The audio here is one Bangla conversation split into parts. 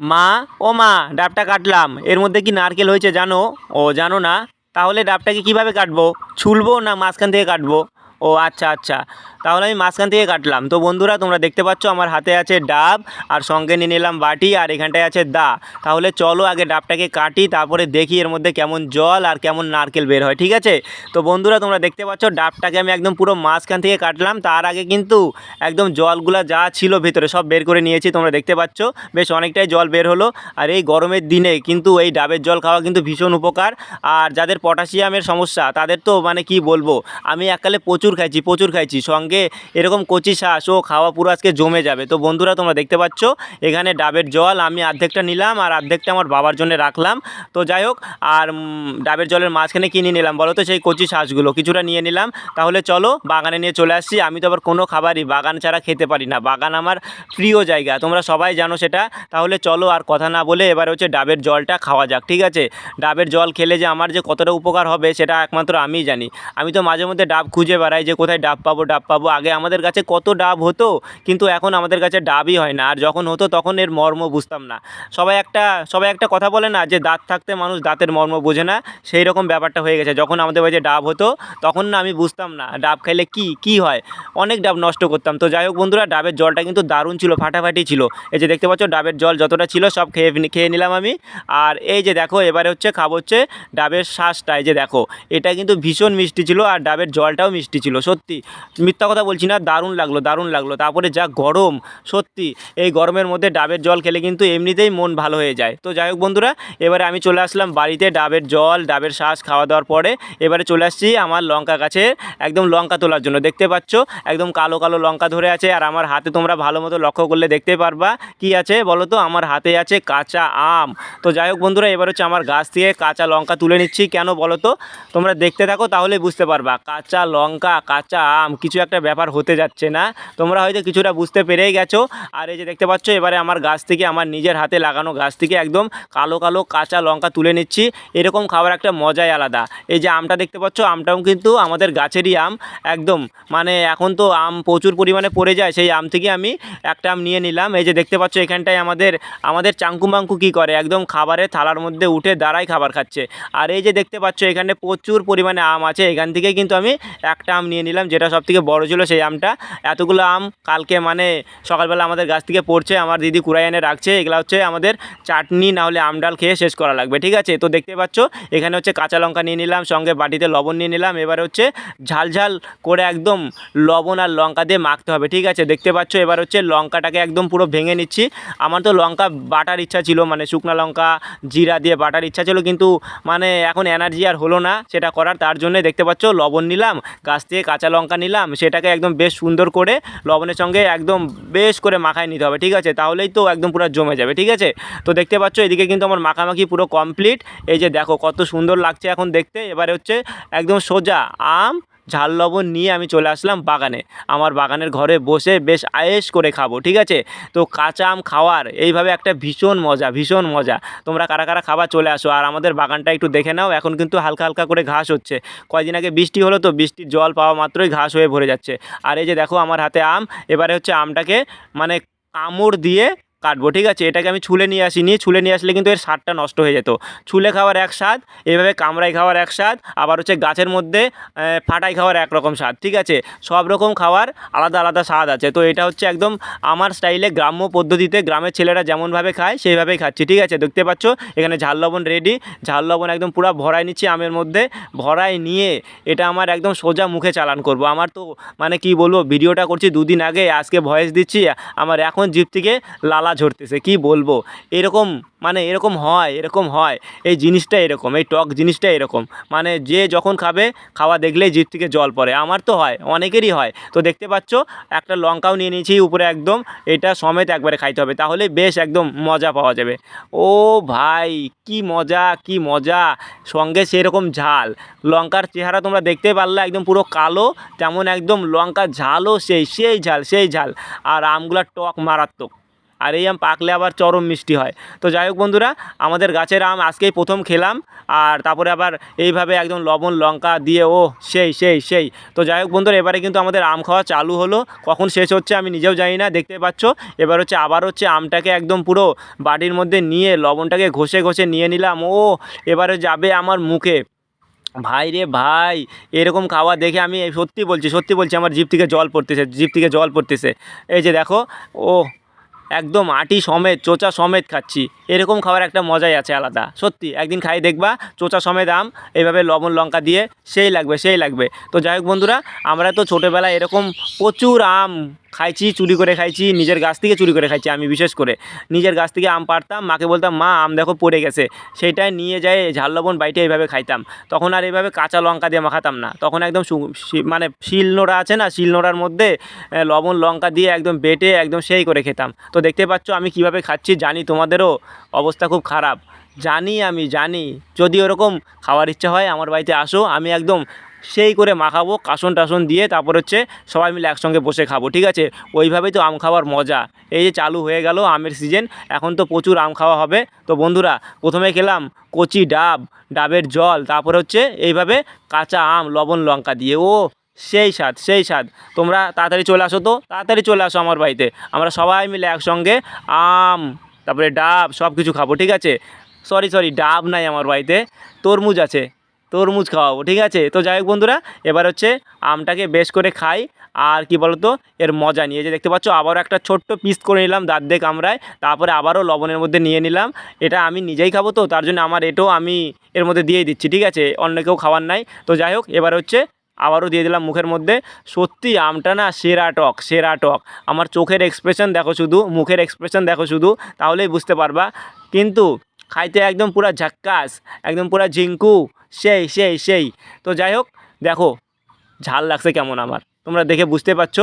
মা, ও মা, ডাবটা কাটলাম। এর মধ্যে কি নারকেল হয়েছে জানো? ও, জানো না। তাহলে ডাবটাকে কীভাবে কাটবো? ছুলবো না মাঝখান থেকে কাটবো? ও আচ্ছা আচ্ছা। তাহলে আমি মাঝখান থেকে কাটলাম। তো বন্ধুরা, তোমরা দেখতে পাচ্ছ আমার হাতে আছে ডাব, আর সঙ্গে নিয়ে নিলাম বাটি, আর এখানটায় আছে দা। তাহলে চলো আগে ডাবটাকে কাটি, তারপরে দেখি এর মধ্যে কেমন জল আর কেমন নারকেল বের হয়, ঠিক আছে? তো বন্ধুরা, তোমরা দেখতে পাচ্ছ ডাবটাকে আমি একদম পুরো মাঝখান থেকে কাটলাম। তার আগে কিন্তু একদম জলগুলা যা ছিল ভেতরে সব বের করে নিয়েছি, তোমরা দেখতে পাচ্ছ। বেশ অনেকটাই জল বের হলো। আর এই গরমের দিনে কিন্তু এই ডাবের জল খাওয়া কিন্তু ভীষণ উপকার। আর যাদের পটাশিয়ামের সমস্যা, তাদের তো মানে কি বলব? আমি এককালে প্রচুর খাইছি প্রচুর খাইছি। সঙ্গে এরকম কচি শ্বাস ও খাওয়া পুরো আজকে জমে যাবে। তো বন্ধুরা, তোমরা দেখতে পাচ্ছ, এখানে ডাবের জল, আমি অর্ধেকটা নিলাম আর অর্ধেকটা আমার বাবার জন্য রাখলাম। তো যাই হোক, আর ডাবের জলের মাঝখানে কিনে নিলাম বলো তো? সেই কচি শ্বাসগুলো কিছুটা নিয়ে নিলাম। তাহলে চলো, বাগানে নিয়ে চলে আসছি। আমি তো আবার কোনো খাবারই, বাগান ছাড়া খেতে পারি না। বাগান আমার প্রিয় জায়গা, তোমরা সবাই জানো সেটা। তাহলে চলো আর কথা না বলে এবার হচ্ছে ডাবের জলটা খাওয়া যাক, ঠিক আছে? ডাবের জল খেলে যে আমার যে কতটা উপকার হবে, সেটা একমাত্র আমিই জানি। আমি তো মাঝে মধ্যে ডাব খুঁজে বেড়াই যে কোথায় ডাব পাবো ডাব পাবো আগে আমাদের কাছে কত ডাব হতো, কিন্তু এখন আমাদের কাছে ডাবই হয় না। আর যখন হতো তখন এর মর্ম বুঝতাম না। সবাই একটা সবাই একটা কথা বলে না যে দাঁত থাকতে মানুষ দাঁতের মর্ম বোঝে না। সেই রকম ব্যাপারটা হয়ে গেছে। যখন আমাদের বাড়িতে ডাব হতো, তখন না আমি বুঝতাম না ডাব খাইলে কি কি হয়। অনেক ডাব নষ্ট করতাম। তো যাই হোক বন্ধুরা, ডাবের জলটা কিন্তু দারুণ ছিল, ফাটাফাটি ছিল। এই যে দেখতে পাচ্ছ, ডাবের জল যতটা ছিল সব খেয়ে খেয়ে নিলাম আমি। আর এই যে দেখো, এবারে হচ্ছে খাব হচ্ছে ডাবের শ্বাসটা এই যে দেখো, এটা কিন্তু ভীষণ মিষ্টি ছিল আর ডাবের জলটাও মিষ্টি ছিল, সত্যি। মিথ্যা কথা বলছি না, দারুণ লাগল দারুণ লাগল। তারপরে যা গরম, সত্যি, এই গরমের মধ্যে ডাবের জল খেলে কিন্তু এমনিতেই মন ভালো হয়ে যায়। তো যাই হোক বন্ধুরা, এবারে আমি চলে আসলাম বাড়িতে ডাবের জল, ডাবের শ্বাস খাওয়া দাওয়ার পরে। এবারে চলে আসছি আমার লঙ্কা গাছে, একদম লঙ্কা তোলার জন্য। দেখতে পাচ্ছ, একদম কালো কালো লঙ্কা ধরে আছে, আর আমার হাতে তোমরা ভালো মতো লক্ষ্য করলে দেখতে পারবা কি আছে। বলো তো, আমার হাতে আছে কাঁচা আম। তো যাই হোক বন্ধুরা, এবার হচ্ছে আমার গাছ থেকে কাঁচা লঙ্কা তুলে নিচ্ছি। কেন বলো তো, তোমরা দেখতে থাকো তাহলে বুঝতে পারবা। কাঁচা লঙ্কা, কাঁচা আম, কিছু একটা ব্যাপার হতে যাচ্ছে না। তোমরা হয়তো কিছুটা বুঝতে পেরেই গেছো। আর এই যে দেখতে পাচ্ছ, এবারে আমার গাছ থেকে, আমার নিজের হাতে লাগানো গাছ থেকে একদম কালো কালো কাঁচা লঙ্কা তুলে নিচ্ছি। এরকম খাবার একটা মজাই আলাদা। এই যে আমটা দেখতে পাচ্ছ, আমটাও কিন্তু আমাদের গাছেরই আম। একদম মানে এখন তো আম প্রচুর পরিমাণে পড়ে যায়। সেই আম থেকে আমি একটা আম নিয়ে নিলাম। এই যে দেখতে পাচ্ছ, এখানটায় আমাদের আমাদের চাঙ্কু মাঙ্কু কী করে? একদম খাবারের থালার মধ্যে উঠে দাঁড়াই খাবার খাচ্ছে। আর এই যে দেখতে পাচ্ছ, এখানে প্রচুর পরিমাণে আম আছে। এখান থেকে কিন্তু আমি একটা আম নিয়ে নিলাম, যেটা সব থেকে বড়ো ছিল সেই আমটা। এতগুলো আম কালকে মানে সকালবেলা আমাদের গাছ থেকে পড়ছে, আমার দিদি কুড়াই এনে রাখছে। এগুলো হচ্ছে আমাদের চাটনি, না হলে আম ডাল খেয়ে শেষ করা লাগবে, ঠিক আছে? তো দেখতে পাচ্ছ, এখানে হচ্ছে কাঁচা লঙ্কা নিয়ে নিলাম, সঙ্গে বাটিতে লবণ নিয়ে নিলাম। এবার হচ্ছে ঝাল ঝাল করে একদম লবণ আর লঙ্কা দিয়ে মাখতে হবে, ঠিক আছে? দেখতে পাচ্ছ, এবার হচ্ছে লঙ্কাটাকে একদম পুরো ভেঙে নিচ্ছি। আমার তো লঙ্কা বাটার ইচ্ছা ছিল মানে শুকনো লঙ্কা, জিরা দিয়ে বাটার ইচ্ছা ছিল, কিন্তু মানে এখন এনার্জি আর হলো না সেটা করার। তার জন্য দেখতে পাচ্ছ, লবণ নিলাম, গাছ থেকে কাঁচা লঙ্কা নিলাম সেটাকে একদম বেশ সুন্দর করে লবণের সঙ্গে একদম বেশ করে মাখায় নিতে হবে, ঠিক আছে? তাহলেই তো একদম পুরো জমে যাবে, ঠিক আছে? তো দেখতে পাচ্ছ, এদিকে কিন্তু আমার মাখামাখি পুরো কমপ্লিট এই যে দেখো, কত সুন্দর লাগছে এখন দেখতে। এবারে হচ্ছে একদম সোজা আম ঝাল লবণ নিয়ে আমি চলে আসলাম বাগানে। আমার বাগানের ঘরে বসে বেশ আয়েস করে খাব, ঠিক আছে? তো কাঁচা আম খাওয়ার এইভাবে একটা ভীষণ মজা ভীষণ মজা। তোমরা কারা কারা খাবার চলে আসো আর আমাদের বাগানটা একটু দেখে নাও, এখন কিন্তু হালকা হালকা করে ঘাস হচ্ছে। কয়দিন আগে বৃষ্টি হলো তো বৃষ্টির জল পাওয়া মাত্রই ঘাস হয়ে ভরে যাচ্ছে। আর এই যে দেখো আমার হাতে আম, এবারে হচ্ছে আমটাকে মানে কামড় দিয়ে কাটবো, ঠিক আছে? এটাকে আমি ছুলে নিয়ে আসিনি ছুলে নিয়ে আসলে কিন্তু এর স্বাদটা নষ্ট হয়ে যেত। ছুলে খাওয়ার এক স্বাদ, এভাবে কামড়াই খাওয়ার এক স্বাদ, আবার হচ্ছে গাছের মধ্যে ফাটাই খাওয়ার এক রকম স্বাদ, ঠিক আছে? সব রকম খাওয়ার আলাদা আলাদা স্বাদ আছে। তো এটা হচ্ছে একদম আমার স্টাইলে গ্রাম্য পদ্ধতিতে গ্রামের ছেলেরা যেমনভাবে খায়, সেইভাবেই খাচ্ছি, ঠিক আছে? দেখতে পাচ্ছ? এখানে ঝাল লবণ রেডি ঝাল লবণ একদম পুরো ভরাই নিচ্ছি আমের মধ্যে ভরাই নিয়ে এটা আমার একদম সোজা মুখে চালান করব। আমার তো মানে কি বলব, ভিডিওটা করছি দুদিন আগে, আজকে ভয়েস দিচ্ছি, আমার এখন জিপ থেকে লালা ঝরতেছে, কি বলব? এরকম মানে এরকম হয় এরকম হয়। এই জিনিসটা এরকম, এই টক জিনিসটা এরকম। মানে যে যখন খাবে, খাওয়া দেখলেই জিভ থেকে জল পড়ে। আমার তো হয়, অনেকেরই হয়। তো দেখতে পাচ্ছ, একটা লঙ্কাও নিয়ে নিয়েছি উপরে একদম, এটা সমেত একবারে খাইতে হবে। তাহলে বেশ একদম মজা পাওয়া যাবে। ও ভাই, কি মজা কি মজা। সঙ্গে সেরকম ঝাল। লঙ্কার চেহারা তোমরা দেখতে পারলে একদম পুরো কালো, তেমন একদম লঙ্কা ঝালও সেই সেই ঝাল সেই ঝাল। আর আমগুলার টক মারাত্মক। আর এই আম পাকলে আবার চরম মিষ্টি হয়। তো যাই হোক বন্ধুরা, আমাদের গাছের আম আজকেই প্রথম খেলাম, আর তারপরে আবার এইভাবে একদম লবণ, লঙ্কা দিয়ে ও সেই সেই সেই। তো যাই হোক বন্ধুরা, এবারে কিন্তু আমাদের আম খাওয়া চালু হলো। কখন শেষ হচ্ছে আমি নিজেও জানি না, দেখতে পাচ্ছ। এবার হচ্ছে আবার হচ্ছে আমটাকে একদম পুরো বাটির মধ্যে নিয়ে লবণটাকে ঘষে ঘষে নিয়ে নিলাম ও এবারে যাবে আমার মুখে। ভাই রে ভাই, এরকম খাওয়া দেখে আমি সত্যি বলছি সত্যি বলছি, আমার জিভ থেকে জল পড়তেছে, জিভ থেকে জল পড়তেছে। এই যে দেখো ও একদম আটি সমেত, চোচা সমেত খাচ্ছি। এরকম খাবার একটা মজাই আছে আলাদা। সত্যি, একদিন খাই দেখবা, চোচা সমেত আম এইভাবে লবণ, লঙ্কা দিয়ে, সেই লাগবে সেই লাগবে। তো যাই হোক বন্ধুরা, আমরা তো ছোটোবেলায় এরকম প্রচুর আম খাইছি, চুরি করে খাইছি, নিজের গাছ থেকে চুরি করে খাইছি আমি বিশেষ করে। নিজের গাছ থেকে আম পাড়তাম, মাকে বলতাম, মা, আম দেখো পড়ে গেছে। সেইটাই নিয়ে যায় ঝাল, লবণ বাইটে এইভাবে খাইতাম। তখন আর এইভাবে কাঁচা লঙ্কা দিয়ে মাখাতাম না। তখন একদম মানে শিলনোড়া আছে না শিলনোড়ার মধ্যে লবণ, লঙ্কা দিয়ে একদম বেটে, একদম সেই করে খেতাম। তো দেখতে পাচ্ছ আমি কীভাবে খাচ্ছি, জানি তোমাদেরও অবস্থা খুব খারাপ। জানি আমি, জানি। যদি ওরকম খাওয়ার ইচ্ছা হয়, আমার বাড়িতে আসো। আমি একদম সেই করে মাখাবো, কাসন টাসন দিয়ে তারপর হচ্ছে সবাই মিলে একসঙ্গে বসে খাব, ঠিক আছে? ওইভাবেই তো আম খাওয়ার মজা। এই যে চালু হয়ে গেল আমের সিজন এখন তো প্রচুর আম খাওয়া হবে। তো বন্ধুরা, প্রথমে খেলাম কচি ডাব, ডাবের জল, তারপর হচ্ছে এইভাবে কাঁচা আম, লবণ, লঙ্কা দিয়ে। ও, সেই স্বাদ সেই স্বাদ। তোমরা তাড়াতাড়ি চলে আসো তো, তাড়াতাড়ি চলে আসো আমার বাড়িতে। আমরা সবাই মিলে একসঙ্গে আম, তারপরে ডাব সব কিছু খাব, ঠিক আছে? সরি সরি ডাব নাই আমার বাড়িতে, তরমুজ আছে। তরমুজ খাওয়াবো, ঠিক আছে? তো যাই হোক বন্ধুরা, এবার হচ্ছে আমটাকে বেশ করে খাই। আর কি বলতো, এর মজা নিয়ে। যে দেখতে পাচ্ছ, আবারও একটা ছোট্ট পিস করে নিলাম দাঁত দিয়ে কামড়ায়। তারপরে আবারও লবণের মধ্যে নিয়ে নিলাম। এটা আমি নিজেই খাব তো, তার জন্য আমার এটাও আমি এর মধ্যে দিয়ে দিচ্ছি, ঠিক আছে? অন্য কেউ খাওয়ার নাই। তো যাই হোক, এবার হচ্ছে আবারও দিয়ে দিলাম মুখের মধ্যে। সত্যি আমটা না সেরা টক সেরা টক। আমার চোখের এক্সপ্রেশন দেখো শুধু, মুখের এক্সপ্রেশন দেখো শুধু, তাহলেই বুঝতে পারবা। কিন্তু খাইতে একদম পুরা ঝাক্কাস, একদম পুরা ঝিঙ্কু সেই সেই সেই। তো যাই হোক, দেখো, ঝাল লাগছে কেমন আমার। তোমরা দেখে বুঝতে পারছ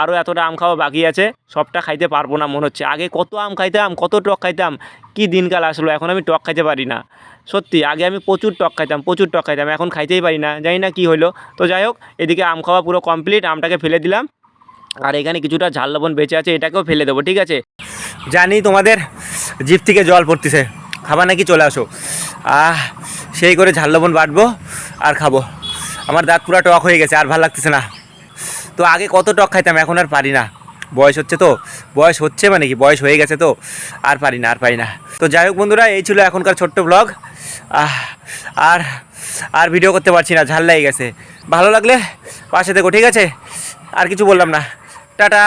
আরও এতটা আম খাওয়া বাকি আছে, সবটা খাইতে পারব না, মনে হচ্ছে। আগে কত আম খাইতাম, কত টক খাইতাম, কি দিনকাল আসলো, এখন আমি টক খাইতে পারি না। সত্যি, আগে আমি প্রচুর টক খাইতাম, প্রচুর টক খাইতাম, এখন খাইতেই পারি না, জানি না কী হলো তো যাই হোক, এদিকে আম খাওয়া পুরো কমপ্লিট, আমটাকে ফেলে দিলাম। আর এখানে কিছুটা ঝাল লবণ বেঁচে আছে, এটাকেও ফেলে দেবো, ঠিক আছে? জানি তোমাদের জিপ থেকে জল পড়তেছে খাবার নাকি চলে আসো? আহ সেই করে ঝাল লবণ বাটবো আর খাব। আমার দাঁত পুরো টক হয়ে গেছে, আর ভালো লাগতেছে না। তো আগে কত টক খাইতাম, এখন আর পারি না। বয়স হচ্ছে তো, বয়স হচ্ছে মানে কি, বয়স হয়ে গেছে তো, আর পারি না, আর পারি না। তো যাই হোক বন্ধুরা, এই ছিল এখনকার ছোট্ট ব্লগ আর আর ভিডিও করতে পারছি না, ঝাল লেগে গেছে। ভালো লাগলে পাশে দেখো ঠিক আছে? আর কিছু বললাম না। টাটা!